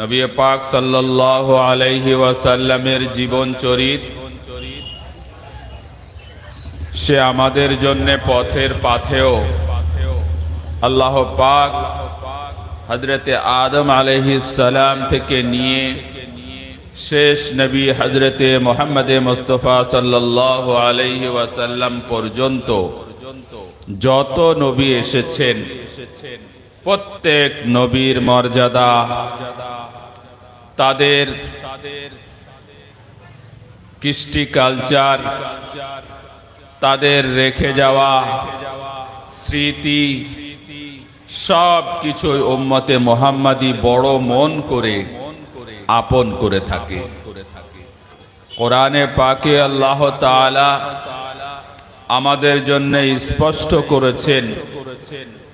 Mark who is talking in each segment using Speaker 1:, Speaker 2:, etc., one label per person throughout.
Speaker 1: নবী পাক সাল্লাল্লাহু আলাইহি ওয়াসাল্লামের জীবন চরিত। সে আমাদের জন্য পথের পাথেও। আল্লাহ পাক হজরতে আদম আলাইহিস সালাম থেকে নিয়ে শেষ নবী হজরতে মোহাম্মদে মুস্তফা সাল্লাল্লাহু আলাইহি ওয়াসাল্লাম পর্যন্ত যত নবী এসেছেন এসেছেন প্রত্যেক নবীর মর্যাদা। তাদের তাদের কৃষ্টি কালচার, তাদের রেখে যাওয়া স্মৃতি, সব কিছু উম্মতে মোহাম্মদী বড় মন করে আপন করে থাকে। কোরআনে পাকে আল্লাহ আমাদের জন্য স্পষ্ট করেছেন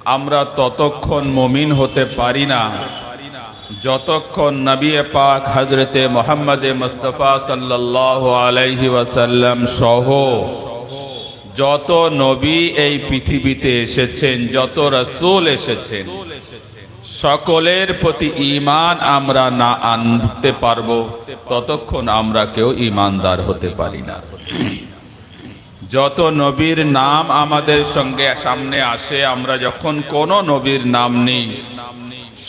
Speaker 1: আমরা ততক্ষণ মমিন হতে পারি না। যতক্ষণ নবী পাক হজরতে মোহাম্মদে মুস্তফা সাল্লাল্লাহু আলাইহি ওয়াসাল্লাম সহ যত নবী এই পৃথিবীতে এসেছেন, যত রসুল এসেছেন, সকলের প্রতি ঈমান আমরা না আনতে পারব, ততক্ষণ আমরা কেউ ঈমানদার হতে পারি না। যত নবীর নাম আমাদের সঙ্গে সামনে আসে, আমরা যখন কোনো নবীর নাম নিই,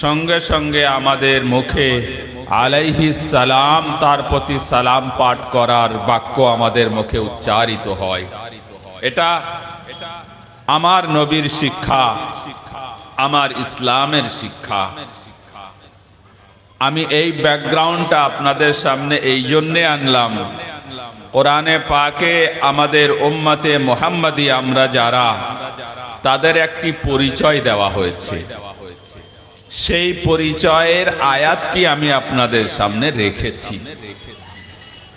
Speaker 1: সঙ্গে সঙ্গে আমাদের মুখে আলাইহি সালাম, তার প্রতি সালাম পাঠ করার বাক্য আমাদের মুখে উচ্চারিত হয়। এটা আমার নবীর শিক্ষা, আমার ইসলামের শিক্ষা। আমি এই ব্যাকগ্রাউন্ডটা আপনাদের সামনে এই জন্যে আনলাম কোরআনে পাকে আমাদের উম্মতে মোহাম্মদী আমরা যারা, তাদের একটি পরিচয় দেওয়া হয়েছে। সেই পরিচয়ের আয়াতটি আমি আপনাদের সামনে রেখেছি।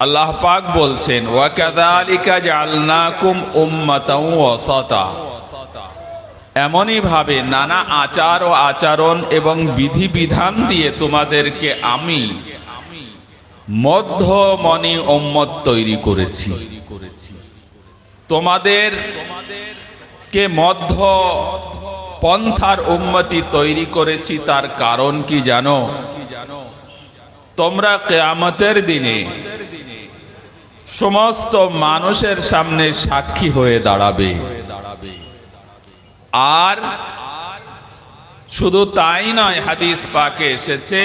Speaker 1: আল্লাহ পাক বলছেন, ওয়াকাদালিকা জালনাকুম উম্মাতাও ওয়াসাতা। এমনই ভাবে নানা আচার ও আচরণ এবং বিধিবিধান দিয়ে তোমাদেরকে আমি মধ্যমণি উম্মত তৈরি করেছি। তোমাদের কে মধ্য পন্থার উন্মতি তৈরি করেছি, তার কারণ কি জানো? তোমরা কেয়ামতের দিনে সমস্ত মানুষের সামনে সাক্ষী হয়ে দাঁড়াবে। আর শুধু তাই নয়, হাদিস পাকে এসেছে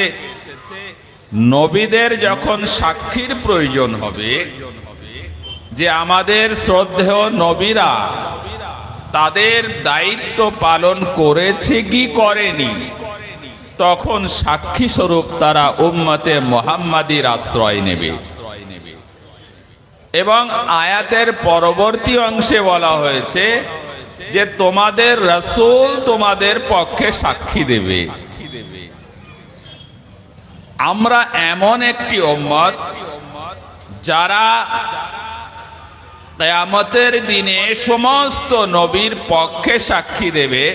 Speaker 1: নবীদের যখন সাক্ষীর প্রয়োজন হবে, যে আমাদের শ্রদ্ধেয় নবীরা তাদের দায়িত্ব পালন করেছে কি করেনি, তখন সাক্ষী স্বরূপ তারা উম্মতে মোহাম্মাদির আশ্রয় নেবে। এবং আয়াতের পরবর্তী অংশে বলা হয়েছে যে তোমাদের রসুল তোমাদের পক্ষে সাক্ষী দেবে। আমরা এমন একটি উম্মত যারা কেয়ামতের দিনে সমস্ত নবীর পক্ষে সাক্ষী দেবে।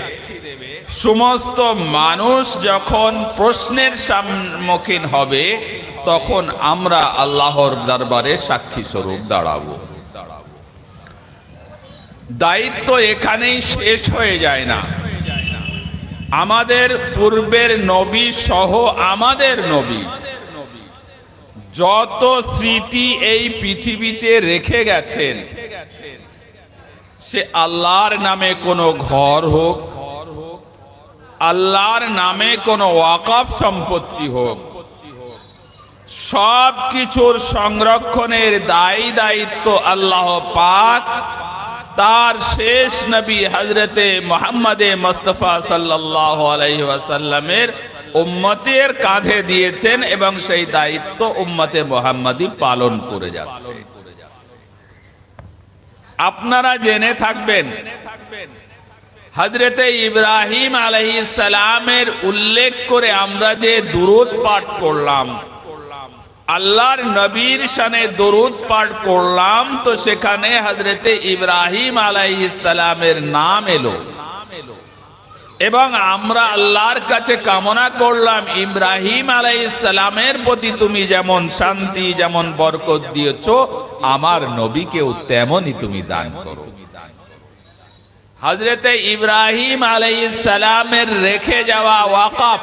Speaker 1: সমস্ত মানুষ যখন প্রশ্নের সম্মুখীন হবে, তখন আমরা আল্লাহর দরবারে সাক্ষী স্বরূপ দাঁড়াবো। দায়িত্ব এখানেই শেষ হয়ে যায় না। আমাদের পূর্বের নবী সহ আমাদের নবী। যত স্মৃতি এই পৃথিবীতে রেখে গেছেন, সে আল্লাহর নামে কোনো ঘর হোক, আল্লাহর নামে কোনো ওয়াকফ সম্পত্তি হোক সব কিছুর সংরক্ষণের দায়ী দায়িত্ব আল্লাহ পাক তার শেষ নবী হজরতে মোহাম্মদে মোস্তফা সাল্লাহ আলাইহি উম্মতের কাঁধে দিয়েছেন এবং সেই দায়িত্ব উম্মতে মোহাম্মদী পালন করে যাচ্ছে। আপনারা জেনে থাকবেন হজরতে ইব্রাহিম সালামের উল্লেখ করে আমরা যে দুরুদ পাঠ করলাম আল্লাহর নবীর সানে দরুদ পাঠ করলাম, তো সেখানে হজরতে ইব্রাহিম সালামের নাম এলো। এবং আমরা আল্লাহর কাছে কামনা করলাম, ইব্রাহিম সালামের প্রতি তুমি যেমন শান্তি, যেমন বরকত দিয়েছ, আমার নবীকেও তেমনই তুমি দান করো। হজরতে ইব্রাহিম সালামের রেখে যাওয়া ওয়াকাফ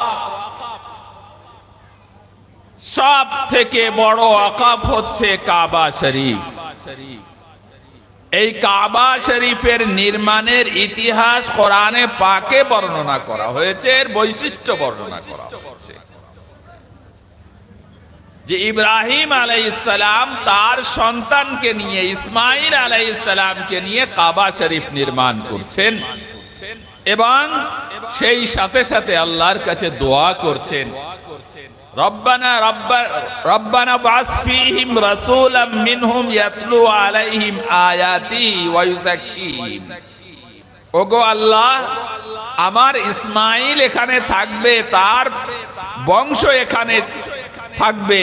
Speaker 1: সব থেকে বড় ওয়াকাফ হচ্ছে কাবা শরীফ। এই কাবা শরীফের নির্মাণের ইতিহাস কোরআনে পাকে বর্ণনা করা হয়েছে, এর বৈশিষ্ট্য বর্ণনা করা হয়েছে। যে ইব্রাহিম আলাইসালাম তার সন্তানকে নিয়ে ইসমাইল আলাইসালামকে নিয়ে কাবা শরীফ নির্মাণ করছেন এবং সেই সাথে সাথে আল্লাহর কাছে দোয়া করছেন। ওগো আল্লাহ, আমার ইসমাইল এখানে থাকবে, তার বংশ এখানে থাকবে,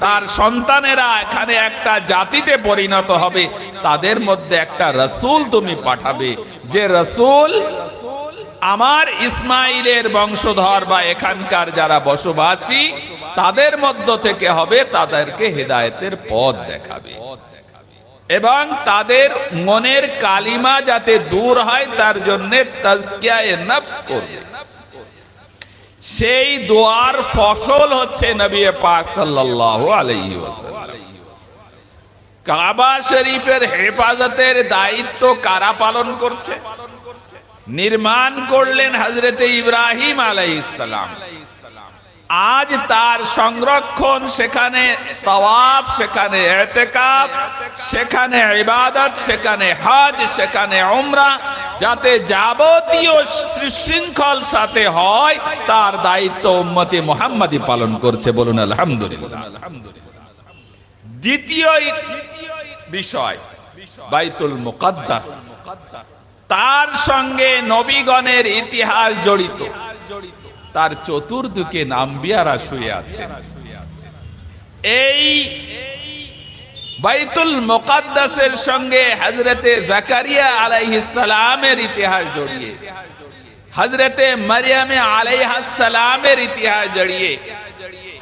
Speaker 1: তার সন্তানেরা এখানে একটা জাতিতে পরিণত হবে, তাদের মধ্যে একটা রসুল তুমি পাঠাবে। যে রসুল আমার ইসমাইলের বংশধর বা এখানকার যারা বসবাসী, তাদের মধ্য থেকে হবে তাদেরকে হেদায়েতের পথ দেখাবে। এবং তাদের মনের কালিমা যাতে দূর হয়, তার জন্য তাজকিয়ায়ে করবে। সেই দোয়ার ফসল হচ্ছে নবী পাক সাল্লাল্লাহু আলাইহি ওয়াসাল্লাম। কাবা শরীফের হেফাজতের দায়িত্ব কারা পালন করছে? নির্মাণ করলেন হজরতে ইব্রাহিম আলাইহিসসালাম আজ তার সংরক্ষণ সেখানে তওয়াফ সেখানে, এতেকাফ সেখানে, ইবাদত সেখানে, হজ সেখানে, উমরা যাতে যাবতীয় শৃঙ্খল সাথে হয়, তার দায়িত্ব উম্মতি মোহাম্মদী পালন করছে বলুন আলহামদুলিল্লাহ। দ্বিতীয় বিষয়, বাইতুল মুকদ্দাস। তার সঙ্গে নবীগণের ইতিহাস জড়িত। তার চতুর্দিকে নাম্বিয়ারা শুয়ে আছেন এই বাইতুল মুকাদ্দাসের সঙ্গে হজরতে জাকারিয়া আলাইহিস সালামের ইতিহাস জড়িয়ে হজরতে মারিয়ামে আলাইহাস সালামের ইতিহাস জড়িয়ে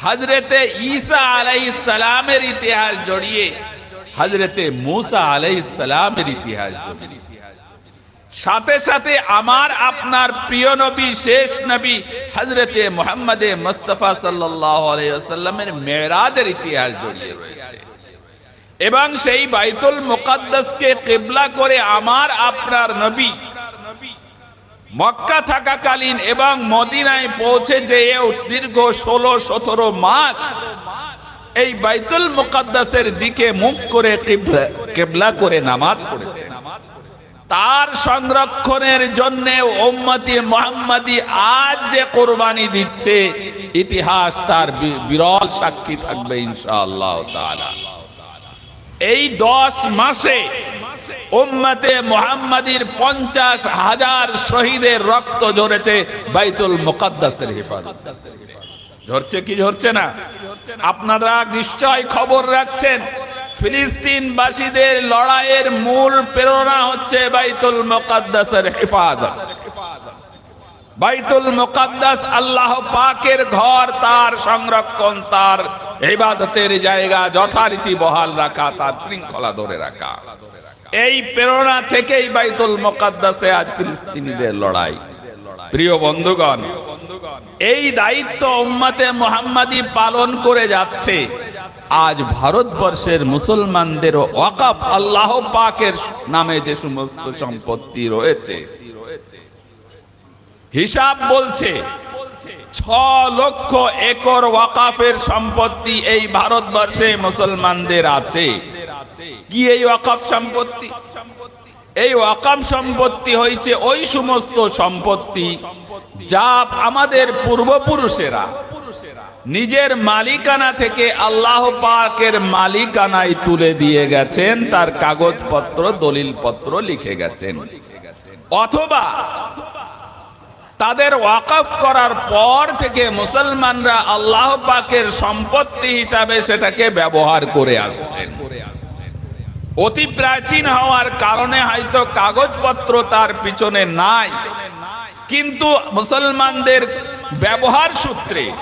Speaker 1: হজরতে ঈসা আলাইহিস ইতিহাস জড়িয়ে হজরতে মুসা আলাইহিস ইতিহাস জড়িয়ে। সাথে সাথে আমার আপনার প্রিয় নবী, শেষ নবী হজরতে মোহাম্মদে মুস্তফা আলাইহি ওয়াসাল্লামের ইতিহাস জড়িয়ে রয়েছে। এবং সেই বাইতুল মুকাদ্দাসকে কেবলা করে আমার আপনার নবী মক্কা থাকাকালীন এবং মদিনায় পৌঁছে যেয়ে দীর্ঘ ষোলো সতেরো মাস এই বাইতুল মুকাদ্দাসের দিকে মুখ করে কেবলা করে নামাজ পড়েছে তার সংরক্ষণের জন্য ওম্মতি মোহাম্মদী আজ যে কোরবানি দিচ্ছে, ইতিহাস তার বিরল সাক্ষী থাকবে ইনশাআল্লাহ এই দশ মাসে উম্মতে মোহাম্মদীর পঞ্চাশ হাজার শহীদের রক্ত ঝরেছে বাইতুল মুকাদ্দাসের হেফাজত। ঝরছে কি ঝরছে না? আপনারা নিশ্চয় খবর রাখছেন। ফিলিস্তিনবাসীদের লড়াইয়ের মূল প্রেরণা হচ্ছে বাইতুল মুকাদ্দাসের হেফাজত। বাইতুল মুকাদ্দাস আল্লাহ পাকের ঘর, তার সংরক্ষণ, তার ইবাদতের জায়গা যথারীতি বহাল রাখা, তার শৃঙ্খলা ধরে রাখা। এই প্রেরণা থেকেই বাইতুল মুকাদ্দাসে আজ ফিলিস্তিনিদের লড়াই। প্রিয় বন্ধুগণ, এই দায়িত্ব উম্মতে মোহাম্মদী পালন করে যাচ্ছে। আজ ভারতবর্ষের মুসলমানদের ওয়াকাফ আল্লাহ পাকের নামে যে সমস্ত সম্পত্তি রয়েছে, হিসাব বলছে ছ লক্ষ একর ওয়াকাফের সম্পত্তি এই ভারতবর্ষে মুসলমানদের আছে। কি এই ওয়াকাফ সম্পত্তি? এই ওয়াকাফ সম্পত্তি হয়েছে ওই সমস্ত সম্পত্তি যা আমাদের পূর্বপুরুষেরা নিজের মালিকানা থেকে আল্লাহ পাকের মালিকানায় তুলে দিয়ে গেছেন, তার কাগজপত্র, দলিলপত্র লিখে গেছেন। অথবা তাদের ওয়াকফ করার পর থেকে মুসলমানরা আল্লাহ পাকের সম্পত্তি হিসাবে সেটাকে ব্যবহার করে আসছেন। অতি প্রাচীন হওয়ার কারণে হয়তো কাগজপত্র তার পিছনে নাই। কিন্তু মুসলমানদের ব্যবহার সূত্রে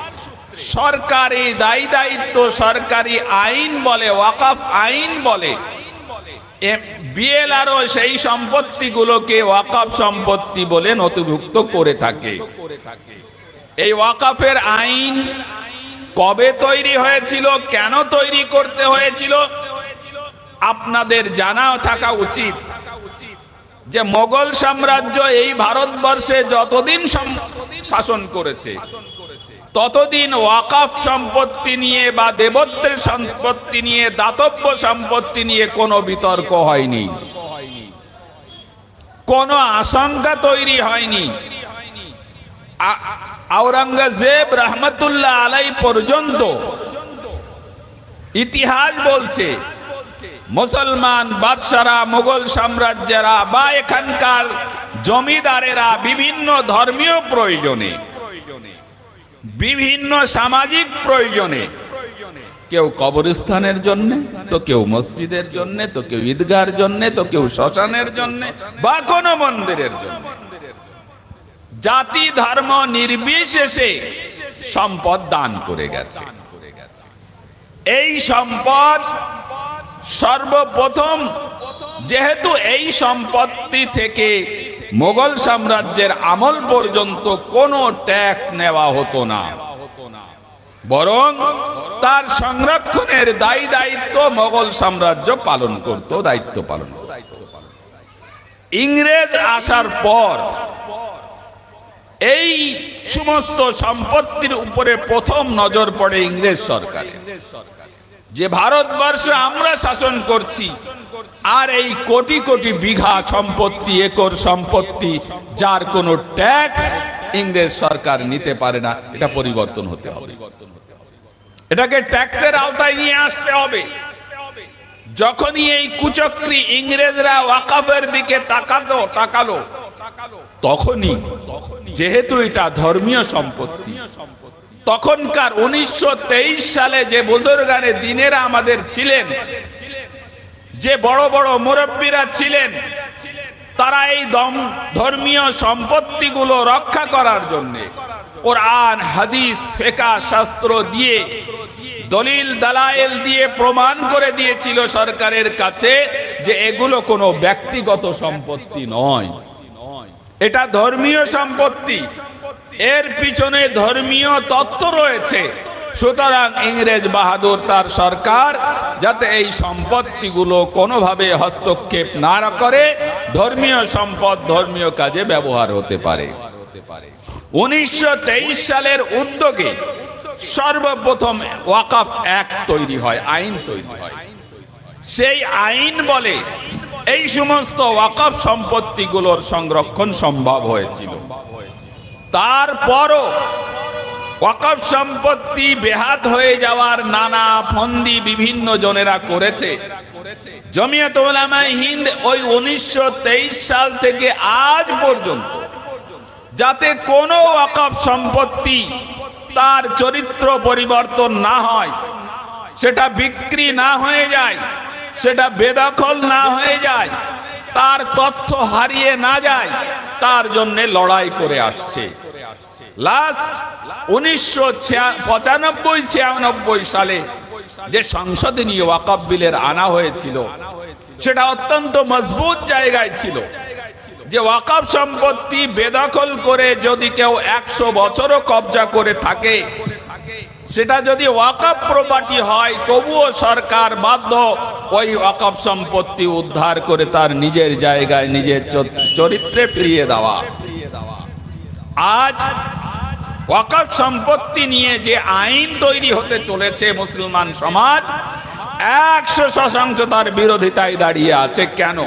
Speaker 1: সরকারি দায়ী দায়িত্ব, সরকারি আইন বলে, ওয়াকফ আইন বলে। বিএলআরও সেই সম্পত্তিগুলোকে ওয়াকফ সম্পত্তি বলে নথিভুক্ত করে থাকে। এই ওয়াকফের আইন কবে তৈরি হয়েছিল, কেন তৈরি করতে হয়েছিল, আপনাদের জানা থাকা উচিত। যে মোগল সাম্রাজ্য এই ভারতবর্ষে যতদিন শাসন করেছে ততদিন ওয়াকাফ সম্পত্তি নিয়ে বা দেবত্বের সম্পত্তি নিয়ে, দাতব্য সম্পত্তি নিয়ে কোনো বিতর্ক হয়নি। কোনো আশঙ্কা তৈরি হয়নি। আওরঙ্গজেব রহমতুল্লাহ আলাই পর্যন্ত ইতিহাস বলছে, মুসলমান বাদশারা মোগল সাম্রাজ্যেরা বা এখানকার জমিদারেরা বিভিন্ন ধর্মীয় প্রয়োজনে বিভিন্ন সামাজিক প্রয়োজনে। কেউ কবরস্থানের জন্য, তো কেউ মসজিদের জন্য, তো কেউ ঈদগার জন্য, তো কেউ শ্মশানের জন্য, বা কোনো মন্দিরের জন্য। জাতি, ধর্ম নির্বিশেষে সম্পদ দান করে গেছে। এই সম্পদ সর্বপ্রথম যেহেতু এই সম্পত্তি থেকে মোগল সাম্রাজ্যের আমল পর্যন্ত কোনো ট্যাক্স নেওয়া হতো না বরং তার সংরক্ষণের দায়ী দায়িত্ব মোগল সাম্রাজ্য পালন করত, দায়িত্ব পালন। ইংরেজ আসার পর এই সমস্ত সম্পত্তির উপরে প্রথম নজর পড়ে ইংরেজ সরকারের যে ভারতবর্ষ আমরা শাসন করছি, আর এই কোটি কোটি বিঘা সম্পত্তি, একর সম্পত্তি, যার কোনো ট্যাক্স ইংরেজ সরকার নিতে পারে না, এটা পরিবর্তন হতে হবে। এটাকে ট্যাক্সের আওতায় নিয়ে আসতে হবে। যখনই এই কুচক্রী ইংরেজরা ওয়াকাফের দিকে তাকাতো, তাকালো, তখনই যেহেতু এটা ধর্মীয় সম্পত্তি তখনকার উনিশশো তেইশ সালে যে বুজুর্গানে দিনেরা আমাদের ছিলেন, যে বড় বড় মুরব্বীরা ছিলেন, তারা এই দম, ধর্মীয় সম্পত্তিগুলো রক্ষা করার জন্য কোরআন, হাদিস ফেকা শাস্ত্র দিয়ে, দলিল দালায়েল দিয়ে প্রমাণ করে দিয়েছিল সরকারের কাছে যে এগুলো কোনো ব্যক্তিগত সম্পত্তি নয়। এটা ধর্মীয় সম্পত্তি। এর পিছনে ধর্মীয় তত্ত্ব রয়েছে। সুতরাং ইংরেজ বাহাদুর তার সরকার যাতে এই সম্পত্তিগুলো কোনোভাবে হস্তক্ষেপ না করে ধর্মীয় সম্পদ ধর্মীয় কাজে ব্যবহার হতে পারে। উনিশশো তেইশ সালের উদ্যোগে সর্বপ্রথম ওয়াকাফ অ্যাক্ট তৈরি হয়, আইন তৈরি হয়। সেই আইন বলে এই সমস্ত ওয়াকফ সম্পত্তিগুলোর সংরক্ষণ সম্ভব হয়েছিল। তারপরও ওয়াকফ সম্পত্তি বেহাত হয়ে যাওয়ার নানা ফন্দি বিভিন্ন জনেরা করেছে। জমিয়ত ওলামায়ে হিন্দ ওই উনিশশো তেইশ সাল থেকে আজ পর্যন্ত যাতে কোনো ওয়াকফ সম্পত্তি তার চরিত্র পরিবর্তন না হয়, সেটা বিক্রি না হয়ে যায়, সেটা বেদখল না হয়ে যায় তার তথ্য হারিয়ে না যায়, তার জন্য লড়াই করে আসছে। লাস্ট উনিশশো পঁচানব্বই, ছিয়ানব্বই সালে যে সংশোধনীয় ওয়াকফ বিলের আনা হয়েছিল, সেটা অত্যন্ত মজবুত জায়গায় ছিল। যে ওয়াকফ সম্পত্তি বেদখল করে যদি কেউ একশো বছরও কবজা করে থাকে সেটা যদি ওয়াকফ প্রপার্টি হয়, তবুও সরকার বাধ্য ওই ওয়াকফ সম্পত্তি উদ্ধার করে তার নিজের জায়গায়, নিজের চরিত্রে ফিরিয়ে দেওয়া। আজ ওয়াকফ সম্পত্তি নিয়ে যে আইন তৈরি হতে চলেছে মুসলমান সমাজ, একশো শতাংশ তার বিরোধিতায় দাঁড়িয়ে আছে। কেন?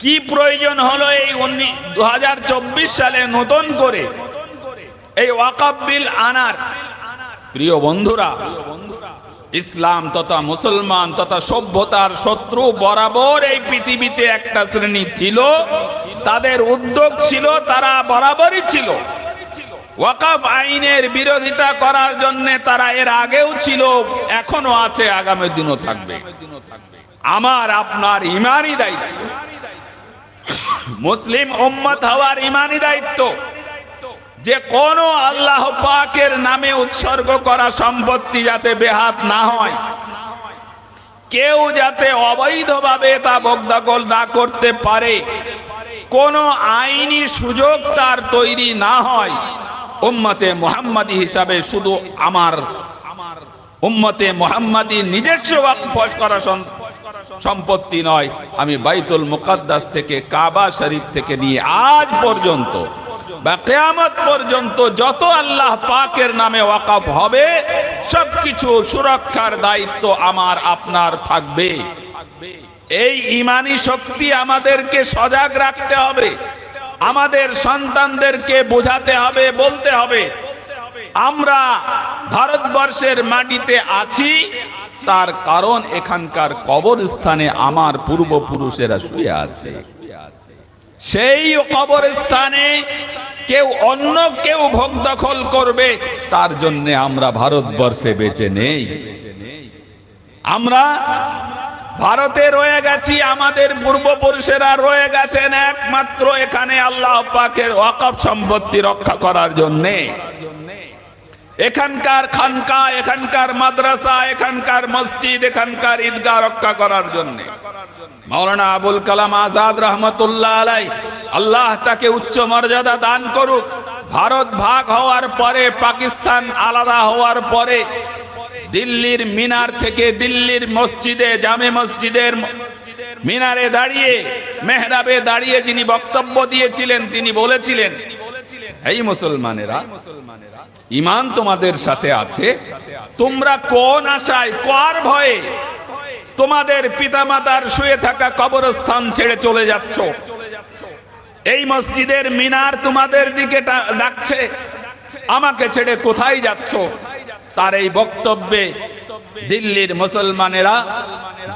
Speaker 1: কি প্রয়োজন হলো এই দু হাজার চব্বিশ সালে নতুন করে এই ওয়াকাব বিল আনার। প্রিয় বন্ধুরা, ইসলাম তথা মুসলমান তথা সভ্যতার শত্রু বরাবর এই পৃথিবীতে একটা শ্রেণি ছিল। তাদের উদ্যোগ ছিল, তারা বরাবরই ছিল। ওয়াকাফ আইনের বিরোধিতা করার জন্য তারা এর আগেও ছিল, এখনও আছে, আগামী দিনও থাকবে। আমার, আপনার ইমানই দায়িত্ব। মুসলিম উম্মত হওয়ার ইমানই দায়িত্ব। যে কোন আল্লাহ পাকের নামে উৎসর্গ করা সম্পত্তি যাতে বেহাত না হয়। কেউ যাতে অবৈধভাবে তা বগদাগল না করতে পারে। কোন আইনি সুযোগ তার তৈরি না হয়। উম্মতে মোহাম্মদী হিসাবে শুধু আমার, উম্মতে মোহাম্মদী নিজস্ব ওয়াকফ করা সম- সম্পত্তি নয়। আমি বাইতুল মুকাদ্দাস থেকে কাবা শরীফ থেকে নিয়ে আজ পর্যন্ত বা কেয়ামত পর্যন্ত যত আল্লাহ পাকের নামে ওয়াকফ হবে, সবকিছু সুরক্ষার দায়িত্ব আমার, আপনার থাকবে। এই ইমানি শক্তি আমাদেরকে সজাগ রাখতে হবে। আমাদের সন্তানদেরকে বোঝাতে হবে, বলতে হবে, আমরা ভারতবর্ষের মাটিতে আছি, তার কারণ এখানকার কবরস্থানে আমার পূর্বপুরুষেরা শুয়ে আছে। সেই কবরস্থানে কেউ অন্য কেউ ভোগ দখল করবে, তার জন্য আমরা ভারতবর্ষে বেঁচে নেই। আমরা ভারতে রয়ে গেছি, আমাদের পূর্বপুরুষেরা রয়ে গেছেন একমাত্র এখানে আল্লাহ পাকের ওয়াকফ সম্পত্তি রক্ষা করার জন্যে। এখানকার খানকা, এখানকার মাদ্রাসা, এখানকার মসজিদ, এখানকার ঈদগাহ রক্ষা করার জন্য। মাওলানা আবুল কালাম আজাদ রহমতুল্লাহ আলাই আল্লাহ তাকে উচ্চ মর্যাদা দান করুক। ভারত ভাগ হওয়ার পরে, পাকিস্তান আলাদা হওয়ার পরে, দিল্লির মিনার থেকে দিল্লির মসজিদে, জামে মসজিদের মিনারে দাঁড়িয়ে, মেহরাবে দাঁড়িয়ে যিনি বক্তব্য দিয়েছিলেন, তিনি বলেছিলেন এই মুসলমানেরা ইমান তোমাদের সাথে আছে। তোমরা কোন আশায়, কার ভয়ে তোমাদের পিতামাতার শুয়ে থাকা কবরস্থান ছেড়ে চলে যাচ্ছ? এই মসজিদের মিনার তোমাদের দিকে ডাকছে। আমাকে ছেড়ে কোথায় যাচ্ছ? তার এই বক্তব্যে দিল্লির মুসলমানেরা,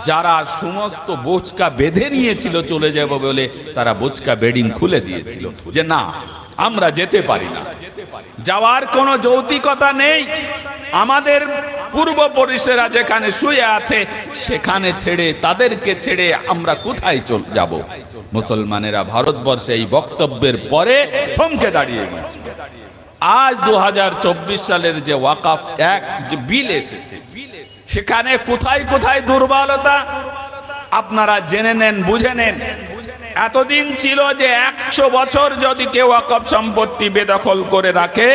Speaker 1: যারা সমস্ত বোচকা বেঁধে নিয়েছিল চলে যাব বলে তারা বোচকা বেডিং খুলে দিয়েছিল। যে না আমরা যেতে পারি না। যাওয়ার কোনো যৌতিকতা নেই। আমাদের পূর্বপুরুষেরা যেখানে শুয়ে আছে, সেখানে ছেড়ে, তাদেরকে ছেড়ে আমরা কোথায় চল, যাব? মুসলমানেরা ভারতবর্ষে এই বক্তব্যের পরে থমকে দাঁড়িয়ে গেছে আজ দু হাজার চব্বিশ সালের যে ওয়াকাফ এক যে বিল এসেছে, সেখানে কোথায় কোথায় দুর্বলতা? আপনারা জেনে নেন, বুঝে নেন। এতদিন ছিল যে একশো বছর যদি কেউ ওয়াকফ সম্পত্তি বেদখল করে রাখে,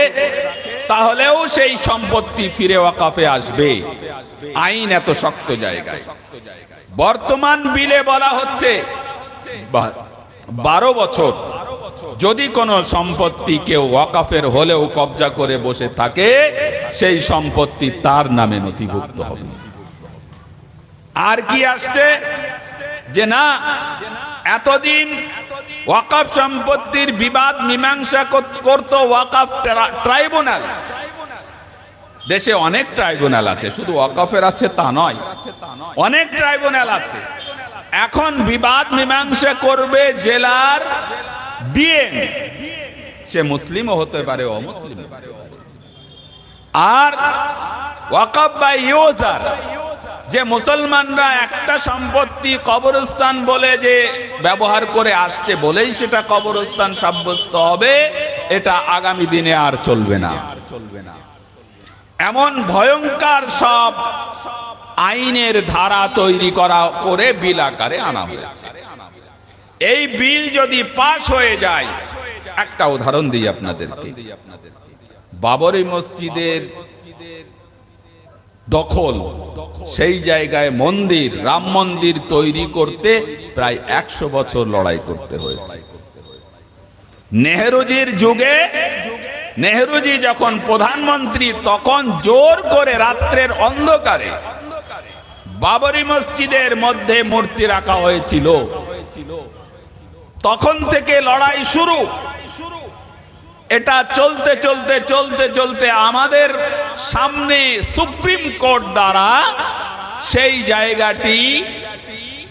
Speaker 1: তাহলেও সেই সম্পত্তি ফিরে ওয়াকাফে আসবে। আইন এত শক্ত জায়গায়। বর্তমান বিলে বলা হচ্ছে বারো বছর যদি কোনো সম্পত্তি কেউ ওয়াকাফের হলেও কবজা করে বসে থাকে, সেই সম্পত্তি তার নামে নথিভুক্ত হবে। আর কি আসছে? যে না, এতদিন ওয়াকাফ সম্পত্তির বিবাদ মীমাংসা করত ওয়াকাফ ট্রাইব্যুনাল। দেশে অনেক ট্রাইব্যুনাল আছে, শুধু ওয়াকাফের আছে তা নয়, অনেক ট্রাইব্যুনাল আছে। এখন বিবাদ মীমাংসা করবে জেলার ডিএম। সে মুসলিমও হতে পারে অমুসলিম আর ওয়াকাফ বা ইউজার যে মুসলমানরা একটা সম্পত্তি কবরস্থান বলে যে ব্যবহার করে আসছে বলেই সেটা কবরস্থান সাব্যস্ত হবে, এটা আগামী দিনে আর চলবে না। চলবে না এমন ভয়ঙ্কর সব আইনের ধারা তৈরি করা করে বিল আকারে আনা হয়েছে। এই বিল যদি পাশ হয়ে যায়, একটা উদাহরণ দিই আপনাদেরকে। বাবরি মসজিদের দখল। সেই জায়গায় মন্দির, রাম মন্দির তৈরি করতে প্রায় একশো বছর লড়াই করতে হয়েছে। নেহরুজির যুগে, নেহরুজি যখন প্রধানমন্ত্রী, তখন জোর করে রাত্রের অন্ধকারে বাবরি মসজিদের মধ্যে মূর্তি রাখা হয়েছিল। তখন থেকে লড়াই শুরু। এটা চলতে চলতে চলতে চলতে আমাদের সামনে সুপ্রিম কোর্ট দ্বারা সেই জায়গাটি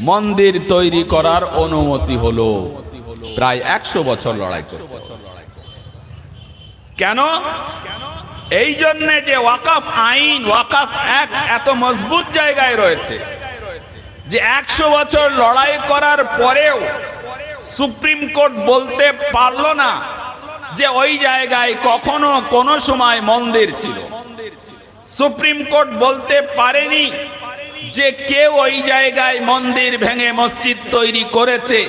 Speaker 1: মন্দির তৈরি করার অনুমতি হলো। প্রায় একশো বছর লড়াই করে কেন? এই জন্যে যে ওয়াকাফ আইন, ওয়াকাফ এক এত মজবুত জায়গায় রয়েছে যে একশো বছর লড়াই করার পরেও সুপ্রিম কোর্ট বলতে পারল না যে ওই জায়গায় কখনো কোনো সময় মন্দির ছিল। সুপ্রিম কোর্ট বলতে পারেনি যে কেউ ওই জায়গায় মন্দির ভেঙে মসজিদ তৈরি করেছে।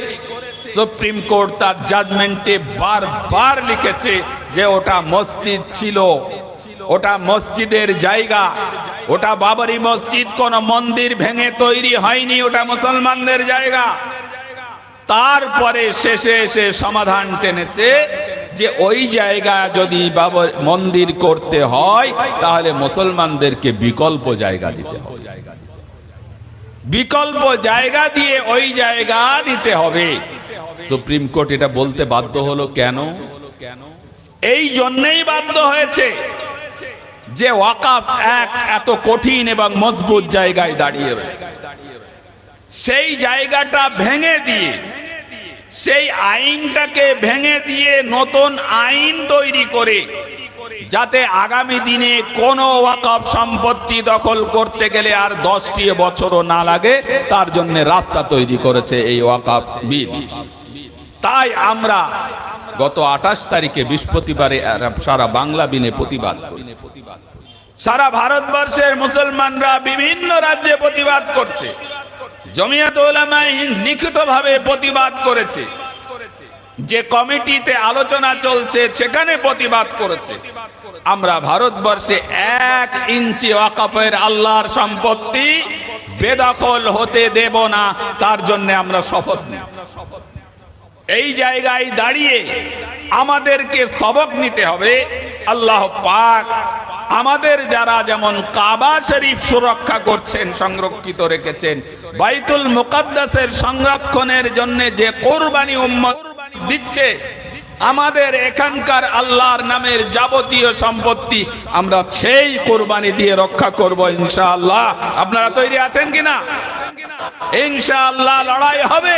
Speaker 1: সুপ্রিম কোর্ট তার জাজমেন্টে বারবার লিখেছে যে ওটা মসজিদ ছিল। ওটা মসজিদের জায়গা। ওটা বাবরি মসজিদ, কোন মন্দির ভেঙে তৈরি হয়নি, ওটা মুসলমানদের জায়গা। তারপরে শেষে এসে সমাধান টেনেছে যে ওই জায়গা যদি বাবর মন্দির করতে হয়, তাহলে মুসলমানদেরকে বিকল্প জায়গা দিতে হবে। বিকল্প জায়গা দিয়ে ওই জায়গা দিতে হবে। সুপ্রিম কোর্ট এটা বলতে বাধ্য হলো কেন? এই জন্যই বাধ্য হয়েছে যে ওয়াকাফ এক এত কঠিন এবং মজবুত জায়গায় দাঁড়িয়ে রয়েছে। সেই জায়গাটা ভেঙে দিয়ে সেই আইনটাকে ভেঙে দিয়ে নতুন আইন তৈরি করে, যাতে আগামী দিনে কোনো ওয়াকফ সম্পত্তি দখল করতে গেলে আর দশটি বছরও না লাগে, তার জন্য রাস্তা তৈরি করেছে এই ওয়াকফ বিল। তাই আমরা গত আঠাশ তারিখে বৃহস্পতিবারে সারা বাংলা বিনে প্রতিবাদ সারা ভারতবর্ষের মুসলমানরা বিভিন্ন রাজ্যে প্রতিবাদ করছে। জমিয়াত ওলামা লিখিতভাবে প্রতিবাদ করেছে। যে কমিটিতে আলোচনা চলছে, সেখানে প্রতিবাদ করেছে। আমরা ভারতবর্ষে এক ইঞ্চি ওয়াকাফের আল্লাহর সম্পত্তি বেদখল হতে দেব না, তার জন্য আমরা শপথ নিই। এই জায়গায় দাঁড়িয়ে আমাদেরকে সবক নিতে হবে। আল্লাহ পাক আমাদের যারা যেমন কাবা শরীফ সুরক্ষা করছেন, সংরক্ষিত রেখেছেন, বাইতুল মুকাদ্দাসের সংরক্ষণের জন্য যে কোরবানি উম্মত দিচ্ছে, আমাদের এখানকার আল্লাহর নামের যাবতীয় সম্পত্তি আমরা সেই কোরবানি দিয়ে রক্ষা করব ইনশাআল্লাহ। আপনারা তৈরি আছেন কিনা? ইনশাআল্লাহ লড়াই হবে।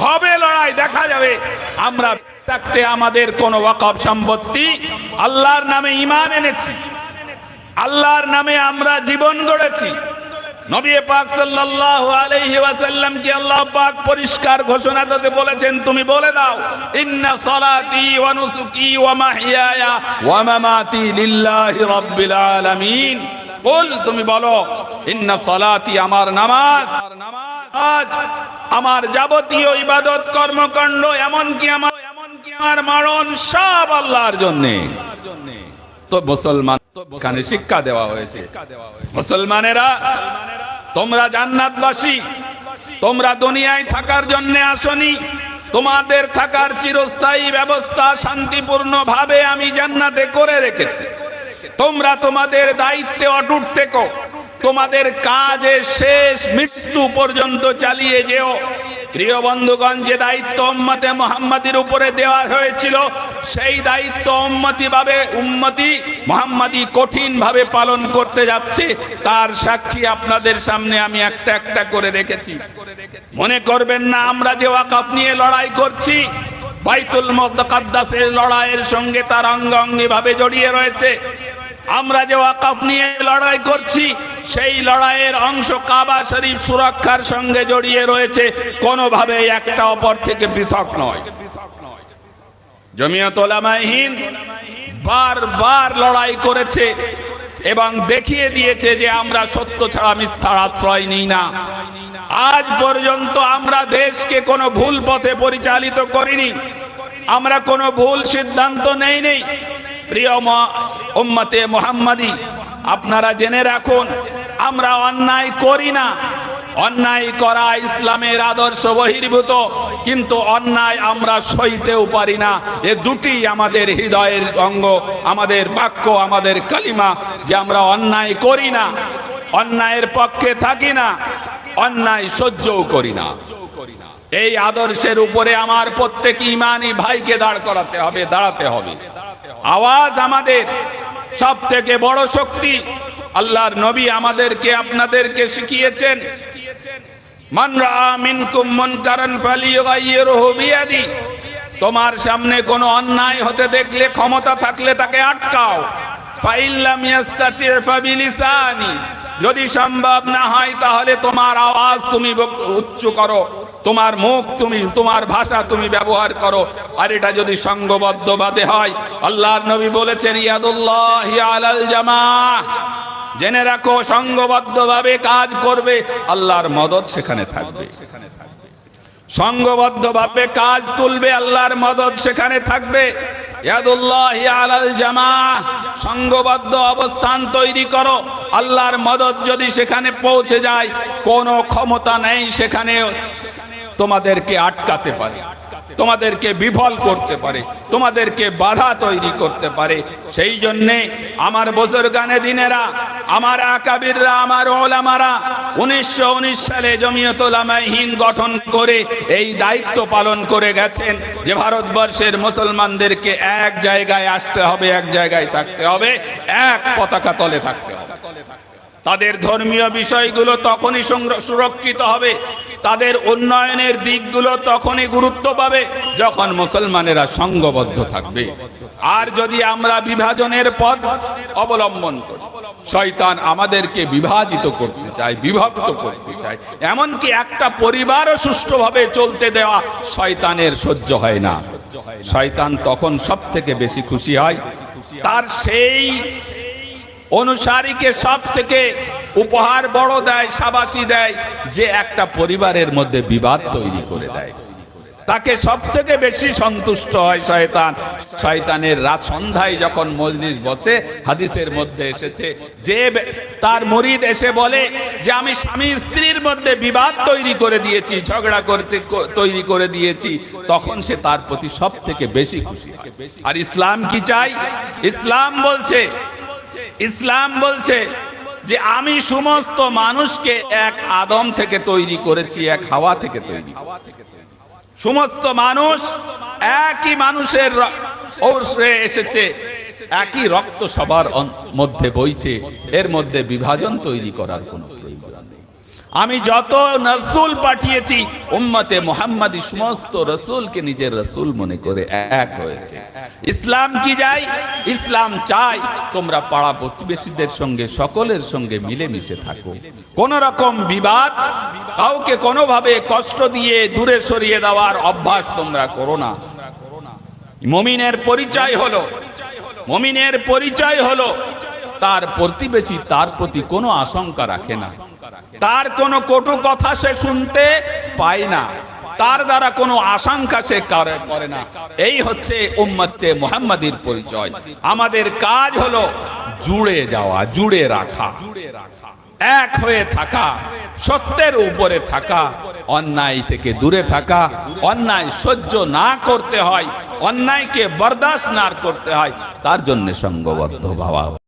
Speaker 1: হবে লড়াই, দেখা যাবে। আমরা থাকতে আমাদের কোন ওয়াকফ সম্পত্তি আল্লাহর নামে ইমান এনেছি। আল্লাহর নামে আমরা জীবন গড়েছি। আল্লাহ পাক পরিষ্কার ঘোষণা বলেছেন, তুমি বলে দাও সালাতি বল তুমি বলো সালাতি, আমার নামাজ। আজ আমার যাবতীয় ইবাদত, কর্মকাণ্ড, এমনকি আমার এমনকি আমার মরণ, সব আল্লাহর জন্য। তো মুসলমান এখানে শিক্ষা দেওয়া হয়েছে। মুসলমানেরা, তোমরা জান্নাতবাসী। তোমরা দুনিয়ায় থাকার জন্য আসনি। তোমাদের থাকার চিরস্থায়ী ব্যবস্থা শান্তিপূর্ণ ভাবে আমি জান্নাতে করে রেখেছি। তোমরা তোমাদের দায়িত্বে অটুট থেকো। তোমাদের কাজে শেষ মৃত্যু পর্যন্ত চালিয়ে যেও। প্রিয় বন্ধুগণ, যে দায়িত্ব উম্মতে মোহাম্মদের উপরে দেওয়া হয়েছিল, সেই দায়িত্ব উম্মতি ভাবে উম্মতি মোহাম্মদি কঠিন ভাবে পালন করতে যাচ্ছে। তার সাক্ষী আপনাদের সামনে আমি একটা একটা করে রেখেছি। মনে করবেন না, আমরা যে ওয়াকাফ নিয়ে লড়াই করছি, বাইতুল মুকাদ্দাসের লড়াইয়ের সঙ্গে তার অঙ্গাঙ্গি ভাবে জড়িয়ে রয়েছে। আমরা যে ওয়াকাফ নিয়ে লড়াই করছি, সেই লড়াইয়ের অংশ কাবা শরীফ সুরক্ষার সঙ্গে জড়িয়ে রয়েছে কোনোভাবে একটা অপর থেকে পৃথক নয়। জমিয়ত ওলামাহিন বারবার লড়াই করেছে এবং দেখিয়ে দিয়েছে যে আমরা সত্য ছাড়া মিথ্যার আশ্রয় নিই না। আজ পর্যন্ত আমরা দেশকে কোনো ভুল পথে পরিচালিত করিনি। আমরা কোনো ভুল সিদ্ধান্ত নেই নেই প্রিয় উম্মতে মোহাম্মদী, আপনারা জেনে রাখুন, আমরা অন্যায় করি না। অন্যায় করা ইসলামের আদর্শ বহির্ভূত, কিন্তু অন্যায় আমরা সইতেও পারি না। এ দুটি আমাদের হৃদয়ের অঙ্গ, আমাদের বাক্য, আমাদের কালিমা যে আমরা অন্যায় করি না, অন্যায়ের পক্ষে থাকি না, অন্যায় সহ্যও করি না। এই আদর্শের উপরে আমার প্রত্যেক ইমানি ভাইকে দাঁড় করাতে হবে, দাঁড়াতে হবে। আওয়াজ আমাদের সব থেকে বড় শক্তি। আল্লাহর নবী আমাদেরকে, আপনাদেরকে শিখিয়েছেন। তোমার সামনে কোনো অন্যায় হতে দেখলে, ক্ষমতা থাকলে তাকে আটকাও। যদি সম্ভব না হয়, তাহলে তোমার আওয়াজ তুমি উচ্চ করো। তোমার মুখ তুমি, তোমার ভাষা তুমি ব্যবহার করো। আর এটা যদি সঙ্গবদ্ধ বাদে হয়, আল্লাহর নবী বলেছেন, ইয়াদুল্লাহ আলাল জামা জেনে রাখো, সঙ্গবদ্ধভাবে কাজ করবে, আল্লাহর মদত সেখানে থাকবে। সঙ্গবদ্ধভাবে কাজ তুলবে, আল্লাহর মদত সেখানে থাকবে। সংঘবদ্ধ অবস্থান তৈরি করো। আল্লাহর মদত যদি সেখানে পৌঁছে যায়, কোনো ক্ষমতা নেই সেখানে তোমাদেরকে আটকাতে পারে, তোমাদেরকে বিফল করতে পারে, তোমাদেরকে বাধা তৈরি করতে পারে। সেই জন্যে আমার বছর গানে দিনেরা, আমার আকাবিররা, আমার ওলামারা, উনিশশো উনিশ সালে জমিয়তুলামায় হিন্দ গঠন করে এই দায়িত্ব পালন করে গেছেন যে ভারতবর্ষের মুসলমানদেরকে এক জায়গায় আসতে হবে, এক জায়গায় থাকতে হবে, এক পতাকা তলে থাকতে হবে। তাদের ধর্মীয় বিষয়গুলো তখনই সংর- সুরক্ষিত হবে তাদের উন্নয়নের দিকগুলো তখনই গুরুত্ব পাবে যখন মুসলমানেরা সংঘবদ্ধ থাকবে। আর যদি আমরা বিভাজনের পথ অবলম্বন করি, শয়তান আমাদেরকে বিভাজিত করতে চায়, বিভক্ত করতে চায়, এমনকি একটা পরিবারও সুষ্ঠুভাবে চলতে দেওয়া শয়তানের সহ্য হয় না। শয়তান তখন সব থেকে বেশি খুশি হয়। তার সেই অনুসারীকে সব থেকে উপহার বড় দেয়, সাবাসী দেয়, যে একটা পরিবারের মধ্যে বিবাদ তৈরি করে দেয়। তাকে সব থেকে বেশি সন্তুষ্ট হয় শয়তান। শয়তানের রাত সন্ধ্যায় যখন মজলিস বসে, হাদিসের মধ্যে এসেছে, যে তার মরিদ এসে বলে যে, আমি স্বামী স্ত্রীর মধ্যে বিবাদ তৈরি করে দিয়েছি, ঝগড়া করতে তৈরি করে দিয়েছি। তখন সে তার প্রতি সব থেকে বেশি খুশি। আর ইসলাম কি চাই ইসলাম বলছে ইসলাম বলছে যে আমি সমস্ত মানুষকে এক আদম থেকে তৈরি করেছি, এক হাওয়া থেকে তৈরি সমস্ত মানুষ একই মানুষের এসেছে, একই রক্ত সবার মধ্যে বইছে, এর মধ্যে বিভাজন তৈরি করার কোনো আমি যত রসুল পাঠিয়েছি, উম্মতে মোহাম্মদী সমস্ত রসুলকে নিজের রসুল মনে করে এক হয়েছে। ইসলাম কি যায়? ইসলাম চাই তোমরা পাড়া প্রতিবেশীদের সঙ্গে, সকলের সঙ্গে মিলেমিশে থাকো। কোন রকম বিবাদ কাউকে কোনোভাবে কষ্ট দিয়ে দূরে সরিয়ে দেওয়ার অভ্যাস তোমরা করো না। মমিনের পরিচয় হলো, মমিনের পরিচয় হলো, তার প্রতিবেশী তার প্রতি কোনো আশঙ্কা রাখে না। তার কোনো কটু কথা সে শুনতে পায় না। তার দ্বারা কোনো আশঙ্কা সে করে না। এই হচ্ছে উম্মতে মুহাম্মাদির পরিচয়। আমাদের কাজ হলো জুড়ে যাওয়া, জুড়ে রাখা। এক হয়ে থাকা, সত্যের উপরে থাকা, অন্যায় থেকে দূরে থাকা, অন্যায় সহ্য না করতে হয়, অন্যায়কে বরদাস্ত না করতে হয়, তার জন্য সঙ্গবদ্ধ ভাবা।